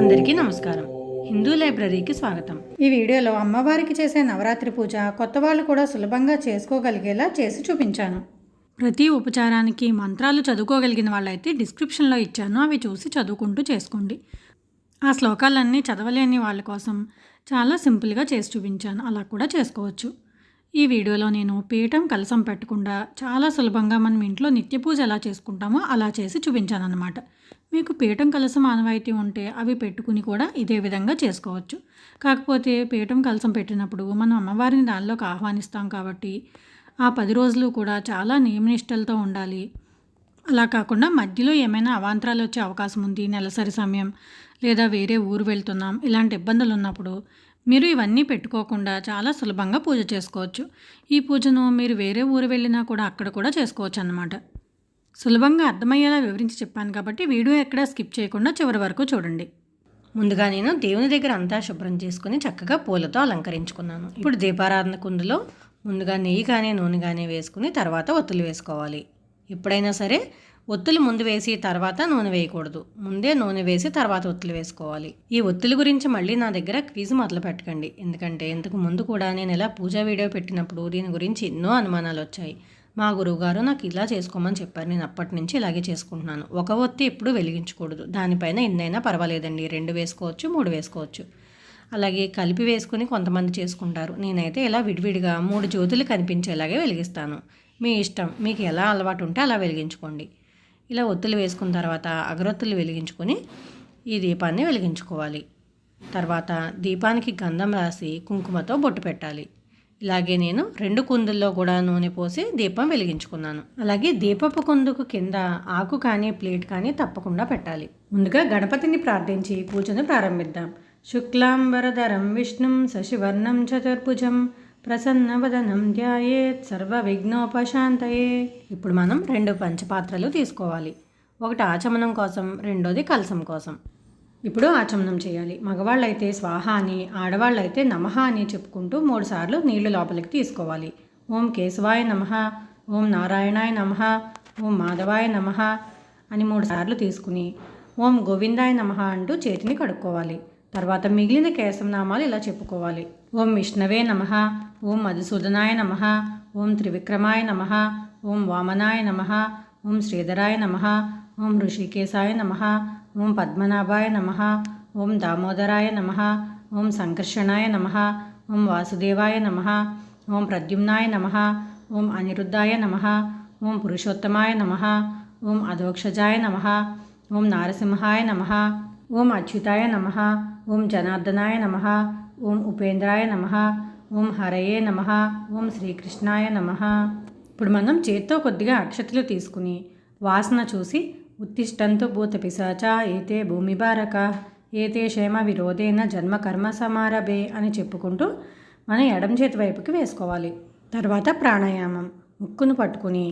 అందరికీ నమస్కారం. హిందూ లైబ్రరీకి స్వాగతం. ఈ వీడియోలో అమ్మవారికి చేసే నవరాత్రి పూజ కొత్త వాళ్ళు కూడా సులభంగా చేసుకోగలిగేలా చేసి చూపించాను. ప్రతి ఉపచారానికి మంత్రాలు చదువుకోగలిగిన వాళ్ళైతే డిస్క్రిప్షన్లో ఇచ్చాను. అవి చూసి చదువుకుంటూ చేసుకోండి. ఆ శ్లోకాలన్నీ చదవలేని వాళ్ళ కోసం చాలా సింపుల్గా చేసి చూపించాను. అలా కూడా చేసుకోవచ్చు. ఈ వీడియోలో నేను పీఠం కలసం పెట్టకుండా చాలా సులభంగా మనం ఇంట్లో నిత్య పూజ ఎలా చేసుకుంటామో అలా చేసి చూపించాను అనమాట మీకు పీఠం కలసం ఆనవాయితీ ఉంటే అవి పెట్టుకుని కూడా ఇదే విధంగా చేసుకోవచ్చు. కాకపోతే పీఠం కలసం పెట్టినప్పుడు మనం అమ్మవారిని దానిలోకి ఆహ్వానిస్తాం కాబట్టి ఆ పది రోజులు కూడా చాలా నియమనిష్టలతో ఉండాలి. అలా కాకుండా మధ్యలో ఏమైనా అవాంతరాలు వచ్చే అవకాశం ఉంది నెలసరి సమయం లేదా వేరే ఊరు వెళ్తున్నాం ఇలాంటి ఇబ్బందులు ఉన్నప్పుడు మీరు ఇవన్నీ పెట్టుకోకుండా చాలా సులభంగా పూజ చేసుకోవచ్చు. ఈ పూజను మీరు వేరే ఊరు వెళ్ళినా కూడా అక్కడ కూడా చేసుకోవచ్చు అన్నమాట సులభంగా అర్థమయ్యేలా వివరించి చెప్పాను కాబట్టి వీడియో ఎక్కడా స్కిప్ చేయకుండా చివరి వరకు చూడండి. ముందుగా నేను దేవుని దగ్గర అంతా శుభ్రం చేసుకుని చక్కగా పూలతో అలంకరించుకున్నాను. ఇప్పుడు దీపారాధన కుందులో ముందుగా నెయ్యి కానీ నూనె కానీ వేసుకుని తర్వాత ఒత్తులు వేసుకోవాలి. ఎప్పుడైనా సరే ఒత్తులు ముందు వేసి తర్వాత నూనె వేయకూడదు. ముందే నూనె వేసి తర్వాత ఒత్తులు వేసుకోవాలి. ఈ ఒత్తుల గురించి మళ్ళీ నా దగ్గర క్విజ్ మొదలు పెట్టకండి. ఎందుకంటే ఇంతకు ముందు కూడా నేను ఇలా పూజా వీడియో పెట్టినప్పుడు దీని గురించి ఎన్నో అనుమానాలు వచ్చాయి. మా గురువుగారు నాకు ఇలా చేసుకోమని చెప్పారు. నేను అప్పటి నుంచి ఇలాగే చేసుకుంటున్నాను. ఒక ఒత్తి ఎప్పుడు వెలిగించకూడదు. దానిపైన ఎన్నైనా పర్వాలేదండి. రెండు వేసుకోవచ్చు మూడు వేసుకోవచ్చు. అలాగే కలిపి వేసుకుని కొంతమంది చేసుకుంటారు. నేనైతే ఇలా విడివిడిగా మూడు జ్యోతులు కనిపించేలాగే వెలిగిస్తాను. మీ ఇష్టం. మీకు ఎలా అలవాటు ఉంటే అలా వెలిగించుకోండి. ఇలా ఒత్తులు వేసుకున్న తర్వాత అగరొత్తులు వెలిగించుకొని ఈ దీపాన్ని వెలిగించుకోవాలి. తర్వాత దీపానికి గంధం రాసి కుంకుమతో బొట్టు పెట్టాలి. ఇలాగే నేను రెండు కుందుల్లో కూడా నూనె పోసి దీపం వెలిగించుకున్నాను. అలాగే దీపపు కుందుకు కింద ఆకు కానీ ప్లేట్ కానీ తప్పకుండా పెట్టాలి. ముందుగా గణపతిని ప్రార్థించి పూజను ప్రారంభిద్దాం. శుక్లాంబరధరం విష్ణుం శశివర్ణం చతుర్భుజం ప్రసన్నవదనం ధ్యాయేత్ సర్వ విఘ్నోపశాంతయే ఇప్పుడు మనం రెండు పంచపాత్రలు తీసుకోవాలి. ఒకటి ఆచమనం కోసం రెండోది కలసం కోసం. ఇప్పుడు ఆచమనం చేయాలి. మగవాళ్ళైతే స్వాహ అని ఆడవాళ్ళైతే నమః అని చెప్పుకుంటూ మూడుసార్లు నీళ్ళు లోపలికి తీసుకోవాలి. ఓం కేశవాయ నమః ఓం నారాయణాయ నమః ఓం మాధవాయ నమః అని మూడు సార్లు తీసుకుని ఓం గోవిందాయ నమః అంటూ చేతిని కడుక్కోవాలి. తర్వాత మిగిలిన కేశవనామాలు ఇలా చెప్పుకోవాలి. ఓం విష్ణవే నమ ఓం మధుసూదనాయ నమ ఓం త్రివిక్రమాయ నమ ఓం వామనాయ నమ ఓం శ్రీధరాయ నమ ఓం ఋషికేశాయ నమ ఓం పద్మనాభాయ నమ ఓం దామోదరాయ నమ ఓం సంకర్షణాయ నమ ఓం వాసుదేవాయ నమ ఓం ప్రద్యుమ్నాయ నమ ఓం అనిరుద్ధాయ నమ ఓం పురుషోత్తమాయ నమ ఓం అధోక్షజాయ నమ ఓం నారసింహాయ నమ ఓం అచ్యుతాయ నమ ఓం జనార్దనాయ నమ ఓం ఉపేంద్రాయ నమ ఓం హరయే నమ ఓం శ్రీకృష్ణాయ నమ. ఇప్పుడు మనం చేత్తో కొద్దిగా అక్షతలు తీసుకుని వాసన చూసి ఉత్తిష్టంతు భూత పిశాచ ఏతే భూమి బారక ఏతే క్షేమ విరోధేన జన్మ కర్మ సమారభే అని చెప్పుకుంటూ మన ఎడం చేతి వైపుకి వేసుకోవాలి. తర్వాత ప్రాణాయామం ముక్కును పట్టుకుని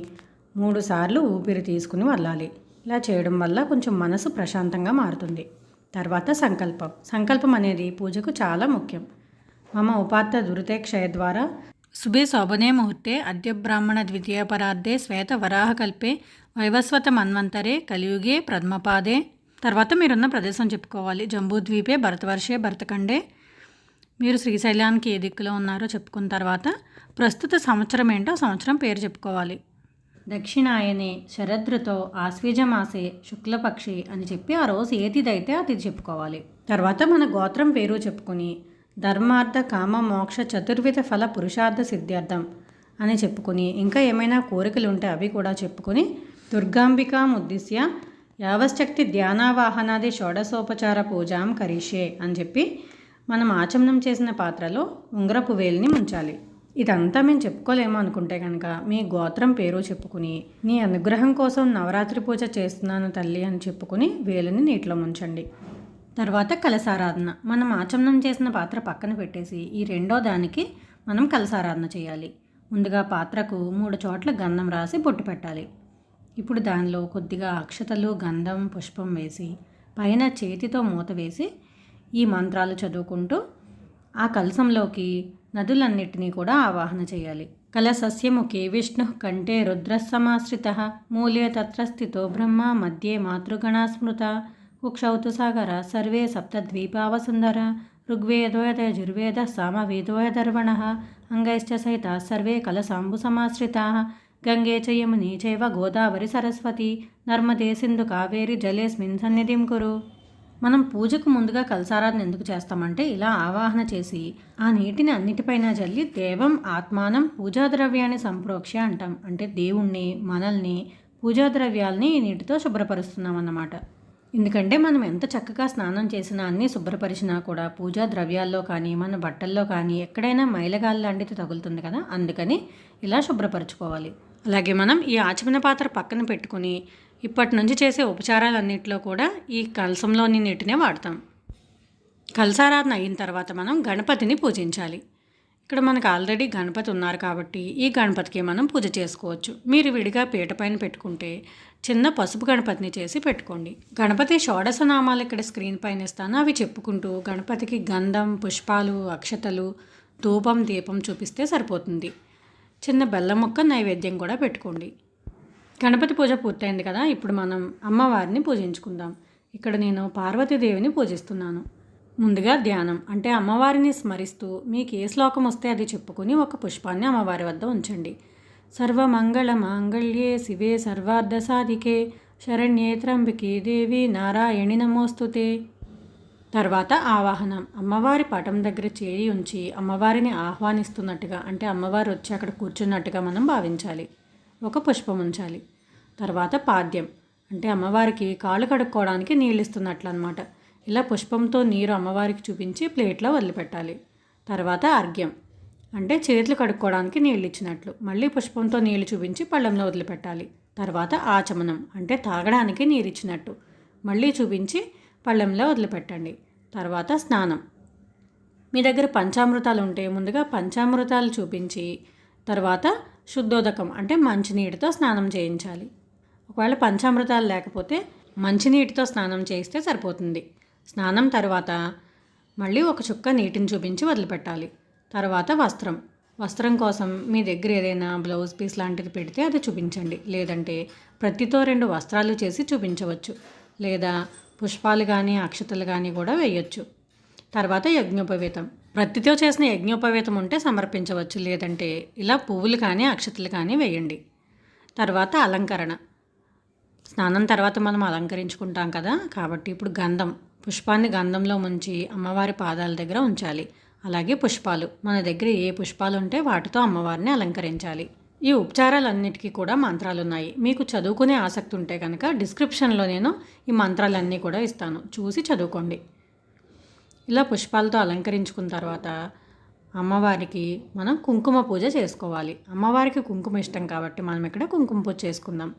మూడు సార్లు ఊపిరి తీసుకుని వదలాలి. ఇలా చేయడం వల్ల కొంచెం మనసు ప్రశాంతంగా మారుతుంది. తర్వాత సంకల్పం. సంకల్పం అనేది పూజకు చాలా ముఖ్యం. మమ ఉపాత్త దురితే క్షయ ద్వారా శుభే శోభనే ముహూర్తే అద్య బ్రాహ్మణ ద్వితీయ పరార్థే శ్వేత వరాహ కల్పే వైవస్వత మన్వంతరే కలియుగే ప్రథమపాదే. తర్వాత మీరున్న ప్రదేశం చెప్పుకోవాలి. జంబూద్వీపే భరతవర్షే భరతఖండే. మీరు శ్రీశైలానికి ఏ దిక్కులో ఉన్నారో చెప్పుకున్న తర్వాత ప్రస్తుత సంవత్సరం ఏంటో సంవత్సరం పేరు చెప్పుకోవాలి. దక్షిణాయనే శరదృతో ఆశ్వీజమాసే శుక్లపక్షి అని చెప్పి ఆ రోజు ఏదిదైతే అది చెప్పుకోవాలి. తర్వాత మన గోత్రం పేరు చెప్పుకుని ధర్మార్థ కామ మోక్ష చతుర్విధ ఫల పురుషార్థ సిద్ధార్థం అని చెప్పుకుని ఇంకా ఏమైనా కోరికలు ఉంటే అవి కూడా చెప్పుకొని దుర్గాంబికాముద్దిశ్య యావశక్తి ధ్యానావాహనాది షోడశోపచార పూజాం కరీషే అని చెప్పి మనం ఆచమనం చేసిన పాత్రలో ఉంగరపు వేలిని ముంచాలి. ఇదంతా మేము చెప్పుకోలేము అనుకుంటే కనుక మీ గోత్రం పేరు చెప్పుకుని నీ అనుగ్రహం కోసం నవరాత్రి పూజ చేస్తున్నాను తల్లి అని చెప్పుకుని వేలుని నీటిలో ముంచండి. తర్వాత కలసారాధన మనం ఆచమనం చేసిన పాత్ర పక్కన పెట్టేసి ఈ రెండో దానికి మనం కలసారాధన చేయాలి. ముందుగా పాత్రకు మూడు చోట్ల గంధం రాసి బొట్టు పెట్టాలి. ఇప్పుడు దానిలో కొద్దిగా అక్షతలు గంధం పుష్పం వేసి పైన చేతితో మూత వేసి ఈ మంత్రాలు చదువుకుంటూ ఆ కలసంలోకి నదులన్నిటినీ కూడా ఆవాహన చేయాలి. కలసస్య ముఖే విష్ణు కంటే రుద్రసమాశ్రిత మూలే తత్రస్థితో బ్రహ్మ మధ్యే మాతృగణా స్మృత. కుక్షౌ సాగర సర్వే సప్తద్వీపావసుందర ఋగ్వేదోయతయజుర్వేద సామవేదోయదర్వణ అంగైశ్చ సహిత సర్వే కలసాంబు సమాశ్రితా గంగే చ యమునే చైవ గోదావరి సరస్వతి నర్మదే సింధు కావేరి జలేస్మిన్ సన్నిధిం కురు. మనం పూజకు ముందుగా కలసారాధన ఎందుకు చేస్తామంటే ఇలా ఆవాహన చేసి ఆ నీటిని అన్నిటిపైన జల్లి దేవం ఆత్మానం పూజా ద్రవ్యాన్ని సంప్రోక్ష అంటాం. అంటే దేవుణ్ణి మనల్ని పూజా ద్రవ్యాల్ని ఈ నీటితో శుభ్రపరుస్తున్నాం అన్నమాట. ఎందుకంటే మనం ఎంత చక్కగా స్నానం చేసినా అన్నీ శుభ్రపరిచినా కూడా పూజా ద్రవ్యాల్లో కానీ మన బట్టల్లో కానీ ఎక్కడైనా మైలగాలు లాంటిది తగులుతుంది కదా అందుకని ఇలా శుభ్రపరచుకోవాలి. అలాగే మనం ఈ ఆచమన పాత్ర పక్కన పెట్టుకుని ఇప్పటి నుంచి చేసే ఉపచారాలన్నింటిలో కూడా ఈ కలసంలోని నీటినే వాడతాం. కలసారాధన అయిన తర్వాత మనం గణపతిని పూజించాలి. ఇక్కడ మనకు ఆల్రెడీ గణపతి ఉన్నారు కాబట్టి ఈ గణపతికి మనం పూజ చేసుకోవచ్చు. మీరు విడిగా పీట పైన పెట్టుకుంటే చిన్న పసుపు గణపతిని చేసి పెట్టుకోండి. గణపతి షోడశ నామాలు ఇక్కడ స్క్రీన్ పైన ఇస్తాను. అవి చెప్పుకుంటూ గణపతికి గంధం పుష్పాలు అక్షతలు ధూపం దీపం చూపిస్తే సరిపోతుంది. చిన్న బెల్లం ముక్క నైవేద్యం కూడా పెట్టుకోండి. గణపతి పూజ పూర్తయింది కదా ఇప్పుడు మనం అమ్మవారిని పూజించుకుందాం. ఇక్కడ నేను పార్వతీదేవిని పూజిస్తున్నాను. ముందుగా ధ్యానం. అంటే అమ్మవారిని స్మరిస్తూ మీకు ఏ శ్లోకం వస్తే అది చెప్పుకుని ఒక పుష్పాన్ని అమ్మవారి వద్ద ఉంచండి. సర్వమంగళ మాంగళ్యే శివే సర్వార్థ సాధికే శరణ్యే త్రంబికే దేవి నారాయణి నమోస్తుతే. తర్వాత ఆవాహనం. అమ్మవారి పటం దగ్గర చేయి ఉంచి అమ్మవారిని ఆహ్వానిస్తున్నట్టుగా అంటే అమ్మవారు వచ్చి అక్కడ కూర్చున్నట్టుగా మనం భావించాలి. ఒక పుష్పం ఉంచాలి. తర్వాత పాద్యం అంటే అమ్మవారికి కాళ్ళు కడుక్కోవడానికి నీళ్ళు ఇస్తున్నట్లు అనమాట ఇలా పుష్పంతో నీరు అమ్మవారికి చూపించి ప్లేట్లో వదిలిపెట్టాలి. తర్వాత అర్ఘ్యం. అంటే చేతులు కడుక్కోవడానికి నీళ్ళు ఇచ్చినట్లు మళ్ళీ పుష్పంతో నీళ్ళు చూపించి పళ్ళెంలో వదిలిపెట్టాలి. తర్వాత ఆచమనం. అంటే తాగడానికి నీరు ఇచ్చినట్టు మళ్ళీ చూపించి పళ్ళెంలో వదిలిపెట్టండి. తర్వాత స్నానం. మీ దగ్గర పంచామృతాలు ఉంటే ముందుగా పంచామృతాలు చూపించి తర్వాత శుద్ధోదకం అంటే మంచినీటితో స్నానం చేయించాలి. ఒకవేళ పంచామృతాలు లేకపోతే మంచినీటితో స్నానం చేయిస్తే సరిపోతుంది. స్నానం తర్వాత మళ్ళీ ఒక చుక్క నీటిని చూపించి వదిలిపెట్టాలి. తర్వాత వస్త్రం. వస్త్రం కోసం మీ దగ్గర ఏదైనా బ్లౌజ్ పీస్ లాంటిది పెడితే అది చూపించండి. లేదంటే ప్రతితో రెండు వస్త్రాలు చేసి చూపించవచ్చు. లేదా పుష్పాలు కానీ అక్షతలు కానీ కూడా వేయచ్చు. తర్వాత యజ్ఞోపవేతం. ప్రతితో చేసిన యజ్ఞోపవేతం ఉంటే సమర్పించవచ్చు లేదంటే ఇలా పువ్వులు కానీ అక్షతలు కానీ వేయండి. తర్వాత అలంకరణ. స్నానం తర్వాత మనం అలంకరించుకుంటాం కదా కాబట్టి ఇప్పుడు గంధం. పుష్పాన్ని గంధంలో ముంచి అమ్మవారి పాదాల దగ్గర ఉంచాలి. అలాగే పుష్పాలు. మన దగ్గర ఏ పుష్పాలు ఉంటే వాటితో అమ్మవారిని అలంకరించాలి. ఈ ఉపచారాలన్నిటికీ కూడా మంత్రాలు ఉన్నాయి మీకు చదువుకునే ఆసక్తి ఉంటే కనుక డిస్క్రిప్షన్లో నేను ఈ మంత్రాలన్నీ కూడా ఇస్తాను. చూసి చదువుకోండి. ఇలా పుష్పాలతో అలంకరించుకున్న తర్వాత అమ్మవారికి మనం కుంకుమ పూజ చేసుకోవాలి. అమ్మవారికి కుంకుమ ఇష్టం కాబట్టి మనం ఇక్కడ కుంకుమ పూజ చేసుకుందాం.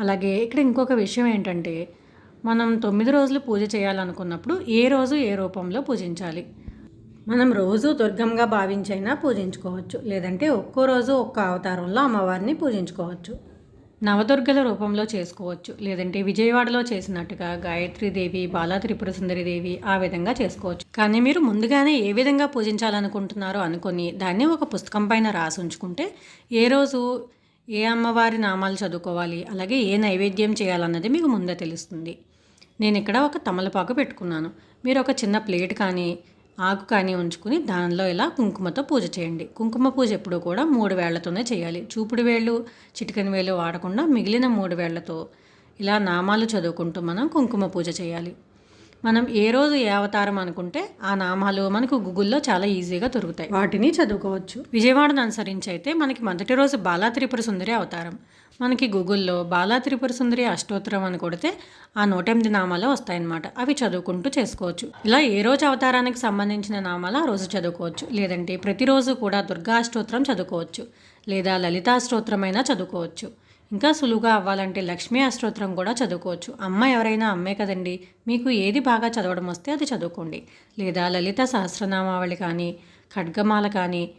అలాగే ఇక్కడ ఇంకొక విషయం ఏంటంటే మనం తొమ్మిది రోజులు పూజ చేయాలనుకున్నప్పుడు ఏ రోజు ఏ రూపంలో పూజించాలి? మనం రోజు దుర్గంగా భావించైనా పూజించుకోవచ్చు. లేదంటే ఒక్కో రోజు ఒక్క అవతారంలో అమ్మవారిని పూజించుకోవచ్చు. నవదుర్గల రూపంలో చేసుకోవచ్చు. లేదంటే విజయవాడలో చేసినట్టుగా గాయత్రీదేవి బాలా త్రిపుర దేవి ఆ విధంగా చేసుకోవచ్చు. కానీ మీరు ముందుగానే ఏ విధంగా పూజించాలనుకుంటున్నారో అనుకొని దాన్ని ఒక పుస్తకం పైన రాసి ఉంచుకుంటే ఏ రోజు ఏ అమ్మవారి నామాలు చదువుకోవాలి అలాగే ఏ నైవేద్యం చేయాలన్నది మీకు ముందే తెలుస్తుంది. నేను ఇక్కడ ఒక తమలపాకు పెట్టుకున్నాను. మీరు ఒక చిన్న ప్లేట్ కానీ ఆకు కానీ ఉంచుకుని దానిలో ఇలా కుంకుమతో పూజ చేయండి. కుంకుమ పూజ ఎప్పుడూ కూడా మూడు వేళ్ళతోనే చేయాలి. చూపుడు వేళ్ళు చిటికెన వేలు వాడకుండా మిగిలిన మూడు వేళ్ళతో ఇలా నామాలు చదువుకుంటూ మనం కుంకుమ పూజ చేయాలి. మనం ఏ రోజు ఏ అవతారం అనుకుంటే ఆ నామాలు మనకు గూగుల్లో చాలా ఈజీగా దొరుకుతాయి. వాటిని చదువుకోవచ్చు. విజయవాడను అనుసరించి అయితే మనకి మొదటి రోజు బాలా త్రిపుర సుందరి అవతారం. మనకి గూగుల్లో బాలా త్రిపుర సుందరి అష్టోత్తరం అని కొడితే ఆ నూట ఎనిమిది నామాలు వస్తాయన్నమాట. అవి చదువుకుంటూ చేసుకోవచ్చు. ఇలా ఏ రోజు అవతారానికి సంబంధించిన నామాలు ఆ రోజు చదువుకోవచ్చు. లేదంటే ప్రతిరోజు కూడా దుర్గా అష్టోత్తరం చదువుకోవచ్చు. లేదా లలితా స్తోత్రమైనా చదువుకోవచ్చు. ఇంకా సులువుగా అవ్వాలంటే లక్ష్మీ అష్టోత్తరం కూడా చదువుకోవచ్చు. అమ్మ ఎవరైనా అమ్మే కదండి. మీకు ఏది బాగా చదవడం వస్తే అది చదువుకోండి. లేదా లలిత సహస్రనామావళి కానీ ఖడ్గమాల కానీ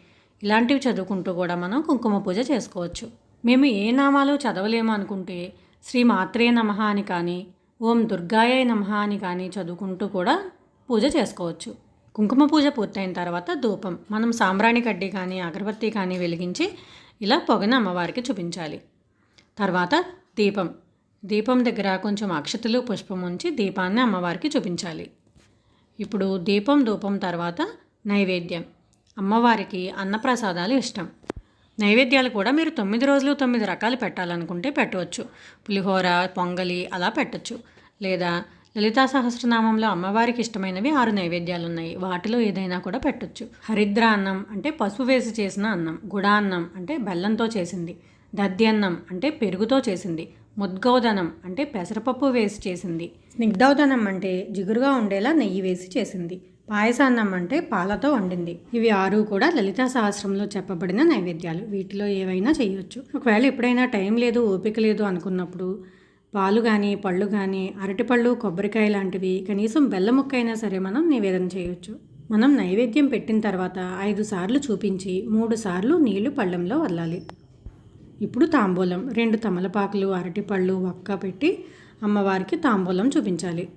ఇలాంటివి చదువుకుంటూ కూడా మనం కుంకుమ పూజ చేసుకోవచ్చు. మేము ఏ నామాలు చదవలేము అనుకుంటే శ్రీ మాత్రే నమ అని కానీ ఓం దుర్గాయ నమ అని కానీ చదువుకుంటూ కూడా పూజ చేసుకోవచ్చు. కుంకుమ పూజ పూర్తయిన తర్వాత ధూపం మనం సాంబ్రాణి కడ్డీ కానీ అగరబత్తి కానీ వెలిగించి ఇలా పొగను అమ్మవారికి చూపించాలి. తర్వాత దీపం దీపం దగ్గర కొంచెం అక్షతలు పుష్పం ఉంచి దీపాన్ని అమ్మవారికి చూపించాలి. ఇప్పుడు దీపం ధూపం తర్వాత నైవేద్యం అమ్మవారికి అన్నప్రసాదాలు ఇష్టం. నైవేద్యాలు కూడా మీరు తొమ్మిది రోజులు తొమ్మిది రకాలు పెట్టాలనుకుంటే పెట్టవచ్చు. పులిహోర పొంగలి అలా పెట్టచ్చు. లేదా లలితా సహస్రనామంలో అమ్మవారికి ఇష్టమైనవి ఆరు నైవేద్యాలు ఉన్నాయి వాటిలో ఏదైనా కూడా పెట్టొచ్చు. హరిద్ర అన్నం అంటే పసుపు వేసి చేసిన అన్నం గుడా అన్నం అంటే బెల్లంతో చేసింది దద్యన్నం అంటే పెరుగుతో చేసింది ముద్గౌదనం అంటే పెసరపప్పు వేసి చేసింది స్నిగ్ధౌదనం అంటే జిగురుగా ఉండేలా నెయ్యి వేసి చేసింది పాయసాన్నం అంటే పాలతో వండింది. ఇవి ఆరు కూడా లలితా సహస్రంలో చెప్పబడిన నైవేద్యాలు. వీటిలో ఏవైనా చేయొచ్చు ఒకవేళ ఎప్పుడైనా టైం లేదు ఓపిక లేదు అనుకున్నప్పుడు పాలు కానీ పళ్ళు కానీ అరటిపళ్ళు కొబ్బరికాయ లాంటివి కనీసం బెల్లం ముక్క అయినా సరే మనం నివేదన చేయొచ్చు మనం నైవేద్యం పెట్టిన తర్వాత ఐదు సార్లు చూపించి మూడు సార్లు నీళ్ళు పళ్ళెంలో వదలాలి. ఇప్పుడు తాంబూలం. రెండు తమలపాకులు అరటిపళ్ళు ఒక్క పెట్టి అమ్మవారికి తాంబూలం చూపించాలి.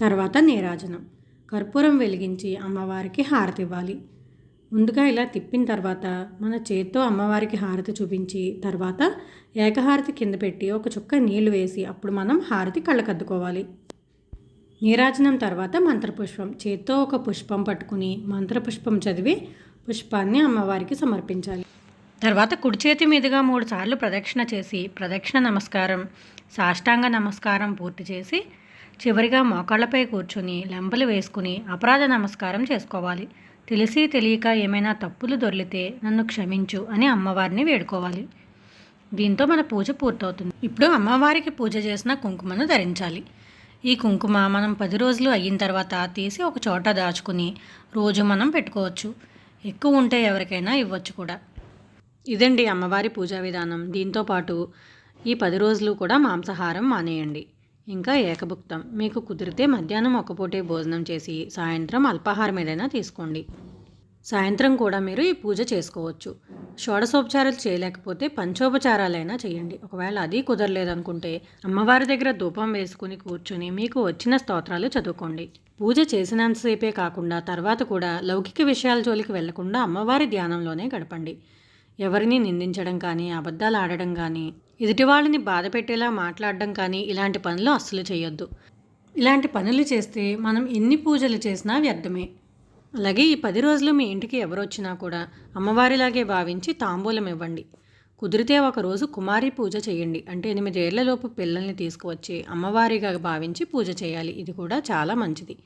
తర్వాత నీరాజనం. కర్పూరం వెలిగించి అమ్మవారికి హారతి ఇవ్వాలి. ముందుగా ఇలా తిప్పిన తర్వాత మన చేత్తో అమ్మవారికి హారతి చూపించి తర్వాత ఏకహారతి కింద పెట్టి ఒక చుక్క నీళ్ళు వేసి అప్పుడు మనం హారతి కళ్ళకద్దుకోవాలి. నీరాజనం తర్వాత మంత్రపుష్పం. చేత్తో ఒక పుష్పం పట్టుకుని మంత్రపుష్పం చదివి పుష్పాన్ని అమ్మవారికి సమర్పించాలి. తర్వాత కుడి చేతి మీదుగా మూడు సార్లు ప్రదక్షిణ చేసి ప్రదక్షిణ నమస్కారం సాష్టాంగ నమస్కారం పూర్తి చేసి చివరిగా మోకాళ్ళపై కూర్చుని లెంపలు వేసుకుని అపరాధ నమస్కారం చేసుకోవాలి. తెలిసి తెలియక ఏమైనా తప్పులు దొర్లితే నన్ను క్షమించు అని అమ్మవారిని వేడుకోవాలి. దీంతో మన పూజ పూర్తవుతుంది. ఇప్పుడు అమ్మవారికి పూజ చేసిన కుంకుమను ధరించాలి. ఈ కుంకుమ మనం పది రోజులు అయిన తర్వాత తీసి ఒక చోట దాచుకుని రోజు మనం పెట్టుకోవచ్చు. ఎక్కువ ఉంటే ఎవరికైనా ఇవ్వచ్చు కూడా. ఇదండి అమ్మవారి పూజా విధానం. దీంతో పాటు ఈ పది రోజులు కూడా మాంసాహారం మానేయండి. ఇంకా ఏకభుక్తం. మీకు కుదిరితే మధ్యాహ్నం ఒక్కపూటే భోజనం చేసి సాయంత్రం అల్పాహారం ఏదైనా తీసుకోండి. సాయంత్రం కూడా మీరు ఈ పూజ చేసుకోవచ్చు. షోడశోపచారాలు చేయలేకపోతే పంచోపచారాలైనా చేయండి. ఒకవేళ అది కుదరలేదనుకుంటే అమ్మవారి దగ్గర ధూపం వేసుకుని కూర్చుని మీకు వచ్చిన స్తోత్రాలు చదువుకోండి. పూజ చేసినంతసేపే కాకుండా తర్వాత కూడా లౌకిక విషయాల జోలికి వెళ్ళకుండా అమ్మవారి ధ్యానంలోనే గడపండి. ఎవరిని నిందించడం కానీ అబద్ధాలు ఆడడం కానీ ఎదుటి వాళ్ళని బాధ పెట్టేలా మాట్లాడడం కానీ ఇలాంటి పనులు అస్సలు చేయొద్దు ఇలాంటి పనులు చేస్తే మనం ఎన్ని పూజలు చేసినా వ్యర్థమే. అలాగే ఈ పది రోజులు మీ ఇంటికి ఎవరు వచ్చినా కూడా అమ్మవారిలాగే భావించి తాంబూలం ఇవ్వండి. కుదిరితే ఒక రోజు కుమారి పూజ చేయండి. అంటే ఎనిమిదేళ్ళలోపు పిల్లల్ని తీసుకువచ్చి అమ్మవారిగా భావించి పూజ చేయాలి. ఇది కూడా చాలా మంచిది.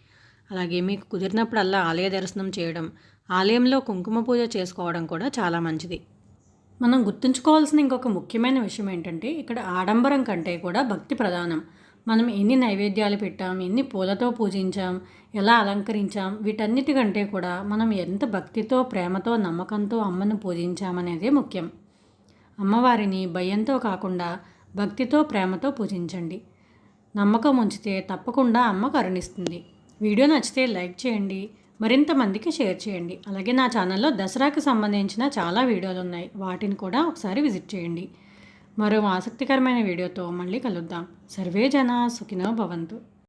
అలాగే మీకు కుదిరినప్పుడల్లా ఆలయ దర్శనం చేయడం ఆలయంలో కుంకుమ పూజ చేసుకోవడం కూడా చాలా మంచిది. మనం గుర్తుంచుకోవాల్సిన ఇంకొక ముఖ్యమైన విషయం ఏంటంటే ఇక్కడ ఆడంబరం కంటే కూడా భక్తి ప్రధానం. మనం ఎన్ని నైవేద్యాలు పెట్టాం ఎన్ని పూలతో పూజించాం ఎలా అలంకరించాం వీటన్నిటికంటే కూడా మనం ఎంత భక్తితో ప్రేమతో నమ్మకంతో అమ్మను పూజించామనేదే ముఖ్యం. అమ్మవారిని భయంతో కాకుండా భక్తితో ప్రేమతో పూజించండి. నమ్మకం ఉంచితే తప్పకుండా అమ్మ కరుణిస్తుంది. వీడియో నచ్చితే లైక్ చేయండి. మరింత మందికి షేర్ చేయండి. అలాగే నా ఛానల్లో దసరాకి సంబంధించిన చాలా వీడియోలు ఉన్నాయి వాటిని కూడా ఒకసారి విజిట్ చేయండి. మరో ఆసక్తికరమైన వీడియోతో మళ్ళీ కలుద్దాం. సర్వే జన సుఖినో భవంతు.